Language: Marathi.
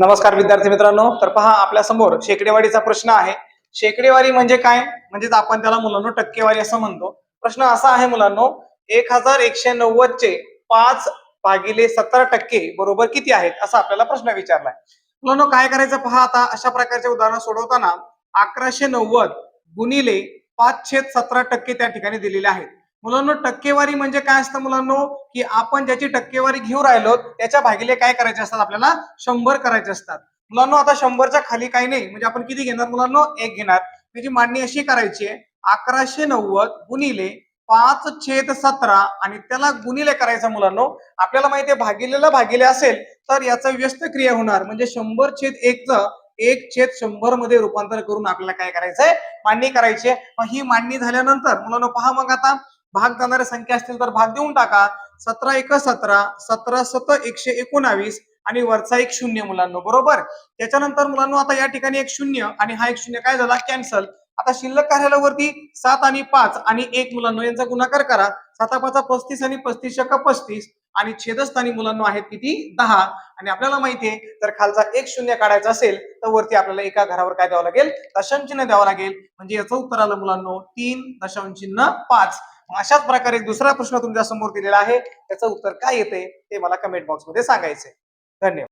नमस्कार विद्यार्थी मित्रांनो. तर पहा आपल्यासमोर शेकडेवारीचा प्रश्न आहे. शेकडेवारी म्हणजे काय? म्हणजेच आपण त्याला मुलांनो टक्केवारी असं म्हणतो. प्रश्न असा आहे मुलांनो एक हजार एकशे नव्वद चे पाच भागिले सत्तर टक्के बरोबर किती आहेत? असा आपल्याला प्रश्न विचारलाय. मुलांनो काय करायचं पहा आता? अशा प्रकारचे उदाहरण सोडवताना अकराशे नव्वद गुणिले पाचशे सतरा टक्के त्या ठिकाणी दिलेले आहेत. मुलांनो टक्केवारी म्हणजे काय असतं मुलांनो? की आपण ज्याची टक्केवारी घेऊन राहिलो त्याच्या भागीले काय करायचे असतात? आपल्याला शंभर करायचे असतात. मुलांनो आता शंभरच्या खाली काही नाही. म्हणजे आपण किती घेणार मुलांनो? एक घेणार. त्याची मांडणी अशी करायची आहे अकराशे नव्वद गुणिले पाच छेद सतरा आणि त्याला गुणिले करायचं मुलांनो. आपल्याला माहिती आहे भागिलेला भागिले असेल तर याचा व्यस्त क्रिया होणार. म्हणजे शंभर छेद एकचं एक छेद शंभरमध्ये रूपांतर करून आपल्याला काय करायचंय? मांडणी करायची आहे. मग ही मांडणी झाल्यानंतर मुलांनो पहा मग आता. भाग जाणाऱ्या संख्या असतील तर भाग देऊन टाका. सतरा एक सतरा सतरा सत एकशे एकोणावीस आणि वरचा एक शून्य मुलांनो बरोबर? त्याच्यानंतर मुलांनो आता या ठिकाणी एक शून्य आणि हा एक शून्य काय झाला? कॅन्सल आता शिल्लक कार्यालयावरती सात आणि पाच आणि एक मुलांनो यांचा गुणाकार करा. साता पाचा पस्तीस आणि पस्तीस शक्का पस्तीस. आणि छेदस्थानी मुलांनो आहेत किती? दहा. आणि आपल्याला माहितीये जर खालचा एक शून्य काढायचा असेल तर वरती आपल्याला एका घरावर काय द्यावं लागेल? दशांश चिन्ह द्यावं लागेल. म्हणजे याचं उत्तर आलं मुलांनो तीन दशांश चिन्ह पाच. मग अशाच प्रकारे दुसरा प्रश्न तुमच्यासमोर दिलेला आहे. त्याचं उत्तर काय येते? ते मला कमेंट बॉक्समध्ये सांगायचंय. धन्यवाद.